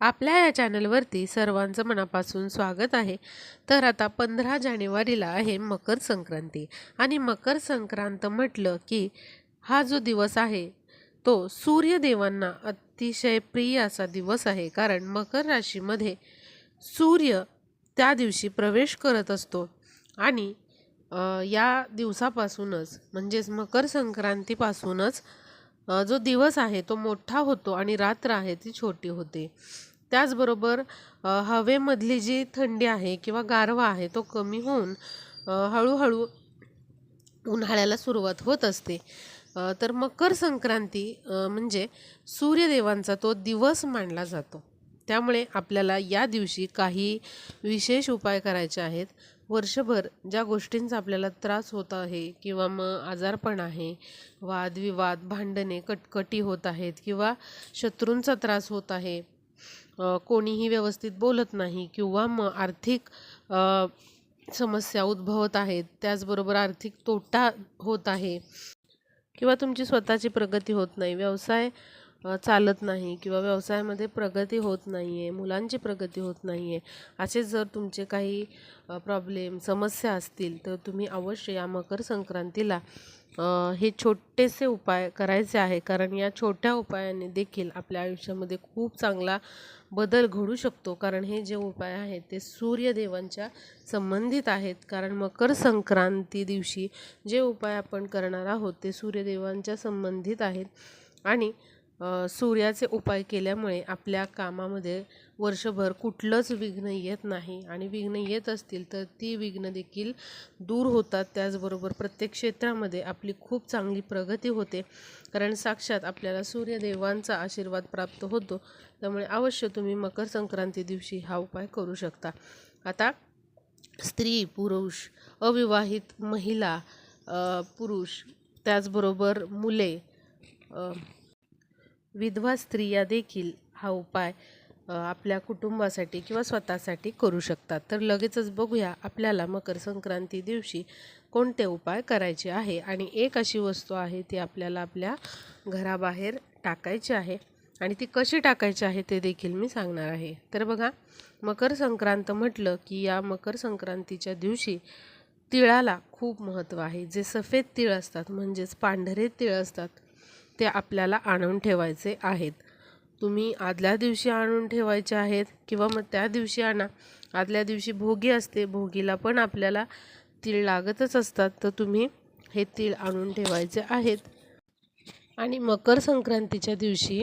आपल्या या चॅनलवरती सर्वांचं मनापासून स्वागत आहे. तर आता पंधरा जानेवारीला आहे मकर संक्रांती आणि मकर संक्रांत म्हटलं की हा जो दिवस आहे तो सूर्यदेवांना अतिशय प्रिय असा दिवस आहे. कारण मकर राशीमध्ये सूर्य त्या दिवशी प्रवेश करत असतो आणि या दिवसापासूनच म्हणजेच मकर संक्रांतीपासूनच जो दिवस आहे तो मोठा होतो आणि रात्र आहे ती छोटी होते. त्याचबरोबर हवेमधली जी थंडी आहे किंवा गारवा आहे तो कमी होऊन हळूहळू उन्हाळ्याला सुरुवात होत असते. तर मकर संक्रांती म्हणजे सूर्यदेवांचा तो दिवस मानला जातो. त्यामुळे आपल्याला या दिवशी काही विशेष उपाय करायचे आहेत. वर्षभर ज्या गोष्टींचा आपल्याला त्रास होत आहे किंवा मग आजारपण आहे वादविवाद भांडणे कटकटी होत आहेत किंवा शत्रूंचा त्रास होत आहे कोणीही व्यवस्थित बोलत नाही किंवा मग आर्थिक समस्या उद्भवत आहेत त्याचबरोबर आर्थिक तोटा होत आहे किंवा तुमची स्वतःची प्रगती होत नाही व्यवसाय चालत नाही किंवा व्यवसायामध्ये प्रगती होत नाही आहे मुलांची प्रगती होत नाही आहे असे जर तुमचे काही प्रॉब्लेम समस्या असतील तर तुम्ही अवश्य या मकर संक्रांतीला हे छोटेसे उपाय करायचे आहे. कारण या छोट्या उपायाने देखील आपल्या आयुष्यामध्ये खूप चांगला बदल घडू शकतो. कारण हे जे उपाय आहेत ते सूर्यदेवांच्या संबंधित आहेत. कारण मकर संक्रांती दिवशी जे उपाय आपण करणार आहोत ते सूर्यदेवांच्या संबंधित आहेत. आणि सूर्याचे उपाय केल्यामुळे आपल्या कामामध्ये वर्षभर कुठलंच विघ्न येत नाही. आणि विघ्न येत असतील तर ती विघ्न देखील दूर होतात. त्याचबरोबर प्रत्येक क्षेत्रामध्ये आपली खूप चांगली प्रगती होते. कारण साक्षात आपल्याला सूर्यदेवांचा आशीर्वाद प्राप्त होतो. त्यामुळे अवश्य तुम्ही मकर संक्रांती दिवशी हा उपाय करू शकता. आता स्त्री पुरुष अविवाहित महिला पुरुष त्याचबरोबर मुले विधवा स्त्रिया देखील हा उपाय आपल्या कुटुंबासाठी किंवा स्वतःसाठी करू शकतात. तर लगेचच बघूया आपल्याला मकर संक्रांती दिवशी कोणते उपाय करायचे आहे आणि एक अशी वस्तू आहे ती आपल्याला आपल्या घराबाहेर टाकायची आहे आणि ती कशी टाकायची आहे ते देखील मी सांगणार आहे. तर बघा मकर संक्रांत म्हटलं की या मकर संक्रांतीच्या दिवशी तिळाला खूप महत्त्व आहे. जे सफेद तिळ असतात म्हणजेच पांढरे तिळ असतात ते आपल्याला आणून ठेवायचे आहेत. तुम्ही आदल्या दिवशी आणून ठेवायचे आहेत किंवा मग त्या दिवशी आणा. आदल्या दिवशी भोगी असते भोगीला पण आपल्याला तीळ लागतच असतात. तर तुम्ही हे तीळ आणून ठेवायचे आहेत. आणि मकर संक्रांतीच्या दिवशी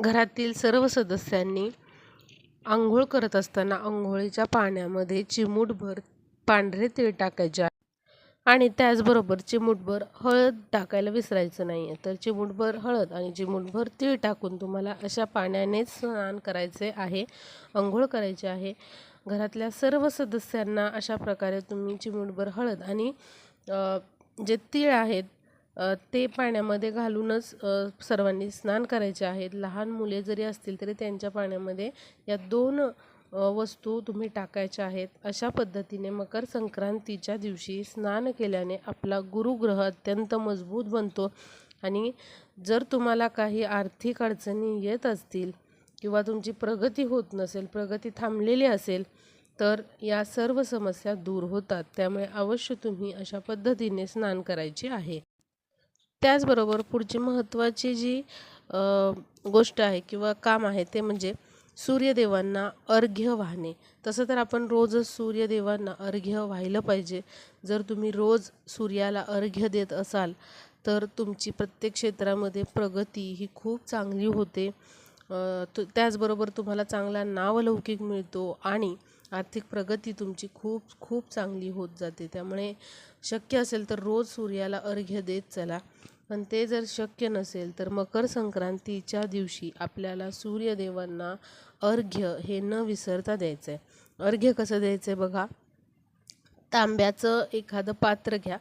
घरातील सर्व सदस्यांनी आंघोळ करत असताना आंघोळीच्या पाण्यामध्ये चिमूटभर पांढरे तीळ टाकायचे आणि त्याचबरोबर चिमूटभर हळद टाकायला विसरायचं नाही आहे तर चिमूटभर हळद आणि चिमूटभर तीळ टाकून तुम्हाला अशा पाण्यानेच स्नान करायचे आहे अंघोळ करायची आहे. घरातल्या सर्व सदस्यांना अशा प्रकारे तुम्ही चिमूटभर हळद आणि जे तीळ आहेत ते पाण्यामध्ये घालूनच सर्वांनी स्नान करायचे आहेत. लहान मुले जरी असतील तरी त्यांच्या पाण्यामध्ये या दोन वस्तू तुम्ही टाकायच्या आहेत अशा पद्धतीने मकर संक्रांतीच्या दिवशी स्नान केल्याने आपला गुरुग्रह अत्यंत मजबूत बनतो. आणि जर तुम्हाला काही आर्थिक अडचणी येत असतील किंवा तुमची प्रगती होत नसेल प्रगती थांबलेली असेल तर या सर्व समस्या दूर होतात. त्यामुळे अवश्य तुम्ही अशा पद्धतीने स्नान करायचे आहे. त्याचबरोबर पुढची महत्त्वाची जी गोष्ट आहे किंवा काम आहे ते म्हणजे सूर्यदेवांना अर्घ्य वाहणे. तसं तर आपण रोजच सूर्यदेवांना अर्घ्य वाहिलं पाहिजे. जर तुम्ही रोज सूर्याला अर्घ्य देत असाल तर तुमची प्रत्येक क्षेत्रामध्ये प्रगती ही खूप चांगली होते. तु- त्याचबरोबर तुम्हाला चांगला नावलौकिक मिळतो आणि आर्थिक प्रगती तुमची खूप खूप चांगली होत जाते. त्यामुळे शक्य असेल तर रोज सूर्याला अर्घ्य देत चला. पण ते जर शक्य नसेल तर मकर संक्रांतीच्या दिवशी आपल्याला सूर्यदेवांना अर्घ्य हे न विसरता द्यायचं आहे अर्घ्य कसं द्यायचं आहे बघा? तांब्याचं एखादं पात्र घ्या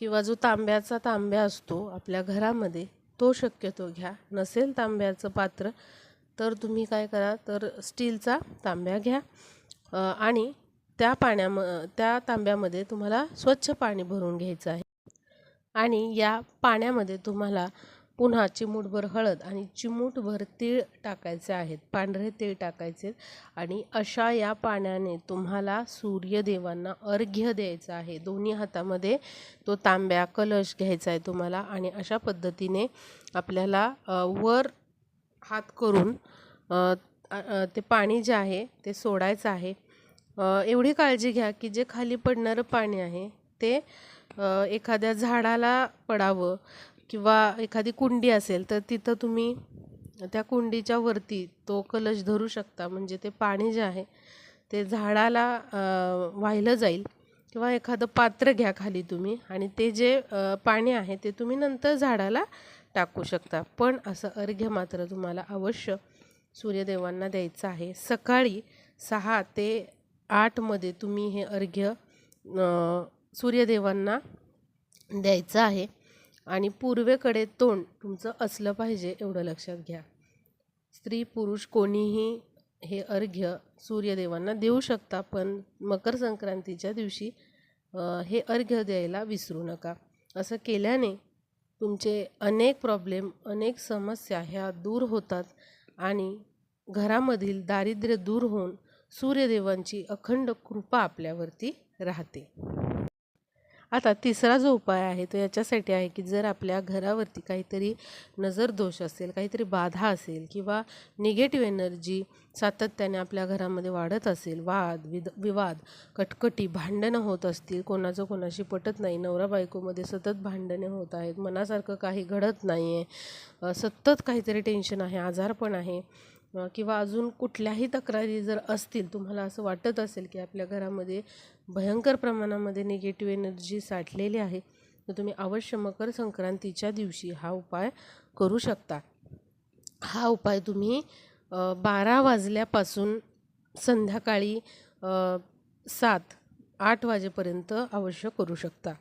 किंवा जो तांब्याचा तांब्या असतो आपल्या घरामध्ये तो शक्यतो घ्या. नसेल तांब्याचं पात्र तर तुम्ही काय करा? तर स्टीलचा तांब्या घ्या. आणि त्या पाण्याम त्या तांब्यामध्ये तुम्हाला स्वच्छ पाणी भरून घ्यायचं आहे. आणि या पाण्यामध्ये तुम्हाला पुन्हा चिमूटभर हळद आणि चिमूटभर तीळ टाकायचे आहेत पांढरे तीळ टाकायचे आणि अशा या पाण्याने तुम्हाला सूर्यदेवांना अर्घ्य द्यायचं आहे. दोन्ही हातामध्ये तो तांब्या कलश घ्यायचा आहे तुम्हाला आणि अशा पद्धतीने आपल्याला वर हात करून ते पाणी जे आहे ते सोडायचं आहे. एवढी काळजी घ्या की जे खाली पडणारं पाणी आहे ते एखाद्या झाडाला पडावं किंवा एखादी कुंडी असेल तर तिथं तुम्ही त्या कुंडीच्या वरती तो कलश धरू शकता. म्हणजे ते पाणी जे आहे ते झाडाला वाहिलं जाईल किंवा एखादं पात्र घ्या खाली तुम्ही आणि ते जे पाणी आहे ते तुम्ही नंतर झाडाला टाकू शकता. पण असं अर्घ्य मात्र तुम्हाला अवश्य सूर्यदेवांना द्यायचं आहे. सकाळी सहा ते आठमध्ये तुम्ही हे अर्घ्य सूर्यदेवांना द्यायचं आहे. आणि पूर्वेकडे तोंड तुमचं असलं पाहिजे एवढं लक्षात घ्या. स्त्री पुरुष कोणीही हे अर्घ्य सूर्यदेवांना देऊ शकता पण मकर संक्रांतीच्या दिवशी हे अर्घ्य द्यायला विसरू नका. असं केल्याने तुमचे अनेक प्रॉब्लेम अनेक समस्या ह्या दूर होतात आणि घरामधील दारिद्र्य दूर होऊन सूर्यदेवांची अखंड कृपा आपल्यावरती राहते. आता तिसरा जो उपाय आहे तो याच्यासाठी आहे की जर आपल्या घरावरती काहीतरी नजर दोष असेल काहीतरी बाधा असेल किंवा निगेटिव्ह एनर्जी सातत्याने आपल्या घरामध्ये वाढत असेल वाद विद विवाद कटकटी भांडणं होत असतील कोणाचं कोणाशी पटत नाही नवरा बायकोमध्ये सतत भांडणे होत आहेत मनासारखं काही घडत नाही आहे सतत काहीतरी टेन्शन आहे आजारपण आहे किंवा अजून कुठल्याही तक्रारी जर असतील तुम्हाला असं वाटत असेल की आपल्या घरामध्ये भयंकर प्रमाणामध्ये निगेटिव्ह एनर्जी साठलेली आहे तर तुम्ही अवश्य मकर संक्रांतीच्या दिवशी हा उपाय करू शकता. हा उपाय तुम्ही बारा वाजल्यापासून संध्याकाळी सात आठ वाजेपर्यंत अवश्य करू शकता.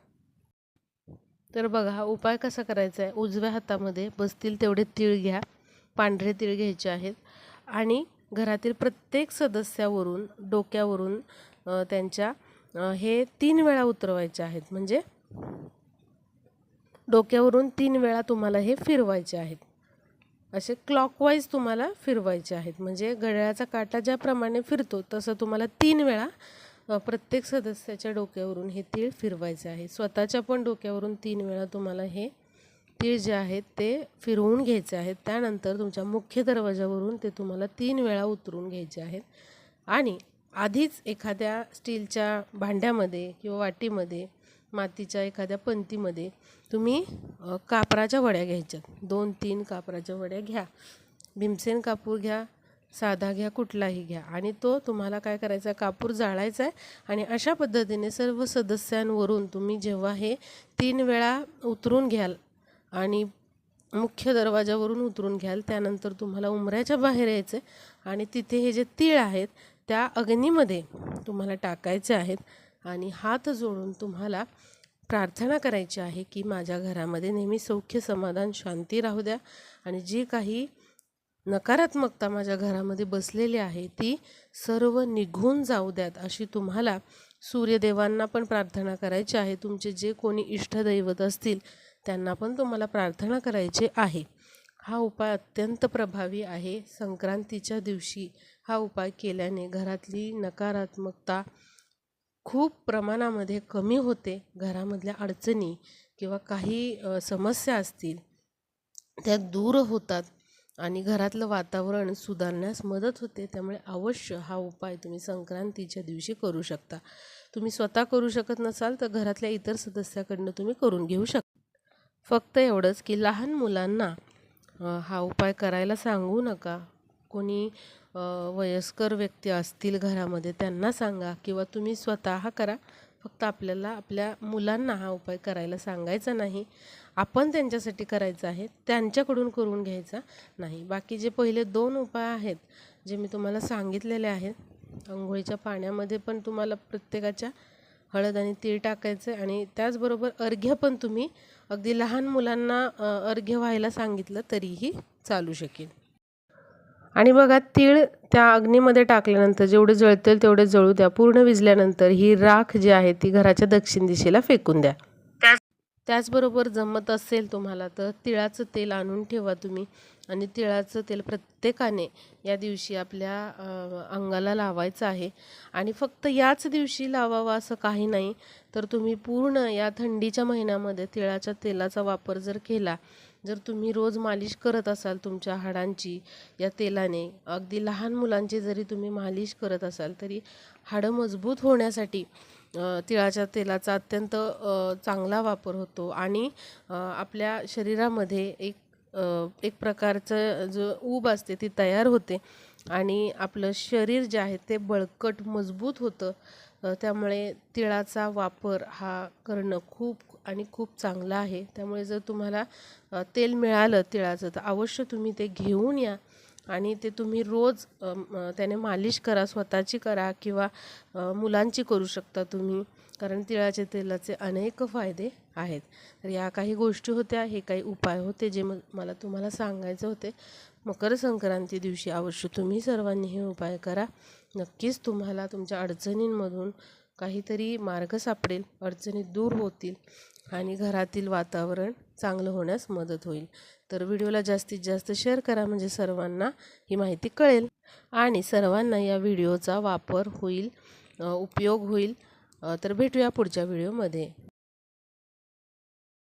तर बघा हा उपाय कसा करायचा आहे? उजव्या हातामध्ये बसतील तेवढे तीळ घ्या पांढरे तीळ घ्यायचे आहेत आणि घरातील प्रत्येक सदस्यावरून डोक्यावरून त्यांच्या हे तीन वेळा उतरवायचे आहेत. म्हणजे डोक्यावरून तीन वेळा तुम्हाला हे फिरवायचे आहेत. असे क्लॉकवाईज तुम्हाला फिरवायचे आहेत. म्हणजे घड्याळाचा काटा ज्याप्रमाणे फिरतो तसं तुम्हाला तीन वेळा प्रत्येक सदस्याच्या डोक्यावरून हे तीळ फिरवायचे आहे. स्वतःच्या पण डोक्यावरून तीन वेळा तुम्हाला हे तीळ जे आहेत ते फिरवून घ्यायचे आहेत. त्यानंतर तुमच्या मुख्य दरवाजावरून ते तुम्हाला तीन वेळा उतरून घ्यायचे आहेत. आणि आधीच एखाद्या स्टीलच्या भांड्यामध्ये किंवा वाटीमध्ये मातीच्या एखाद्या पंतीमध्ये तुम्ही कापराच्या वड्या घ्यायच्यात. दोन तीन कापराच्या वड्या घ्या. भीमसेन कापूर घ्या साधा घ्या कुठलाही घ्या. आणि तो तुम्हाला काय करायचा आहे कापूर जाळायचा आहे आणि अशा पद्धतीने सर्व सदस्यांवरून तुम्ही जेव्हा हे तीन वेळा उतरून घ्याल आणि मुख्य दरवाजावरून उतरून घ्याल त्यानंतर तुम्हाला उमऱ्याच्या बाहेर यायचं आहे आणि तिथे हे जे तीळ आहेत त्या अग्नीमध्ये तुम्हाला टाकायचे आहेत आणि हात जोडून तुम्हाला प्रार्थना करायची आहे की माझ्या घरामध्ये नेहमी सौख्य समाधान शांती राहू द्या. आणि जी काही नकारात्मकता माझ्या घरामध्ये बसलेली आहे ती सर्व निघून जाऊ द्यात अशी तुम्हाला सूर्यदेवांना पण प्रार्थना करायची आहे. तुमचे जे कोणी इष्टदैवत असतील त्यांना पण तुम्हाला प्रार्थना करायची आहे. हा उपाय अत्यंत प्रभावी आहे. संक्रांतीच्या दिवशी हा उपाय केल्याने घरातली नकारात्मकता खूप प्रमाणामध्ये कमी होते. घरामधल्या अडचणी किंवा काही समस्या असतील त्या दूर होतात आणि घरातलं वातावरण सुधारण्यास मदत होते. त्यामुळे अवश्य हा उपाय तुम्ही संक्रांतीच्या दिवशी करू शकता. तुम्ही स्वतः करू शकत नसाल तर घरातल्या इतर सदस्याकडनं तुम्ही करून घेऊ शकता फक्त एवढंच की लहान मुलांना हा उपाय करायला सांगू नका. कोणी वयस्कर व्यक्ती असतील घरामध्ये त्यांना सांगा किंवा तुम्ही स्वतः करा. फक्त आपल्याला आपल्या मुलांना हा उपाय करायला सांगायचा नाही. आपण त्यांच्यासाठी करायचा आहे त्यांच्याकडून करून घ्यायचा नाही. बाकी जे पहिले दोन उपाय आहेत जे मी तुम्हाला सांगितलेले आहेत आंघोळीच्या पाण्यामध्ये पण तुम्हाला प्रत्येकाच्या हळद आणि तीळ टाकायचं आणि त्याचबरोबर अर्घ्य पण तुम्ही अगदी लहान मुलांना अर्घ्य व्हायला सांगितलं तरीही चालू शकेल. आणि बघा तीळ त्या अग्नीमध्ये टाकल्यानंतर जेवढे जळतील तेवढे जळू द्या. पूर्ण विजल्यानंतर ही राख जी आहे ती घराच्या दक्षिण दिशेला फेकून द्या. त्याचबरोबर जमत असेल तुम्हाला तर तिळाचं तेल आणून ठेवा तुम्ही. आणि तिळाचं तेल प्रत्येकाने या दिवशी आपल्या अंगाला लावायचं आहे. आणि फक्त याच दिवशी लावावा असं काही नाही. तर तुम्ही पूर्ण या थंडीच्या महिन्यामध्ये तिळाच्या तेलाचा वापर जर केला जर तुम्ही रोज मालिश करत असाल तुमच्या हाडांची या तेलाने अगदी लहान मुलांची जरी तुम्ही मालिश करत असाल तरी हाडं मजबूत होण्यासाठी तिळाच्या तेलाचा अत्यंत चांगला वापर होतो आणि आपल्या शरीरामध्ये एक एक प्रकारचं जो ऊब असते ती तयार होते आणि आपलं शरीर जे आहे ते बळकट मजबूत होतं. त्यामुळे तिळाचा वापर हा करणं खूप आणि खूप चांगला आहे. त्यामुळे जर तुम्हाला तेल मिळालं तिळाचं तर अवश्य तुम्ही ते घेऊन या. आणि ते तुम्ही रोज त्याने मालिश करा स्वतःची करा किंवा मुलांची करू शकता तुम्ही. कारण तिळाच्या तेलाचे अनेक फायदे आहेत. तर या काही गोष्टी होत्या हे काही उपाय होते जे मला तुम्हाला सांगायचे होते. मकर संक्रांती दिवशी अवश्य तुम्ही सर्वांनी हे उपाय करा. नक्कीच तुम्हाला तुमच्या अडचणींमधून काहीतरी मार्ग सापडेल अडचणी दूर होतील आणि घरातील वातावरण चांगलं होण्यास मदत होईल. तर व्हिडिओला जास्तीत जास्त शेअर करा म्हणजे सर्वांना ही माहिती कळेल आणि सर्वांना या व्हिडिओचा वापर होईल उपयोग होईल. तर भेटूया पुढच्या व्हिडिओमध्ये.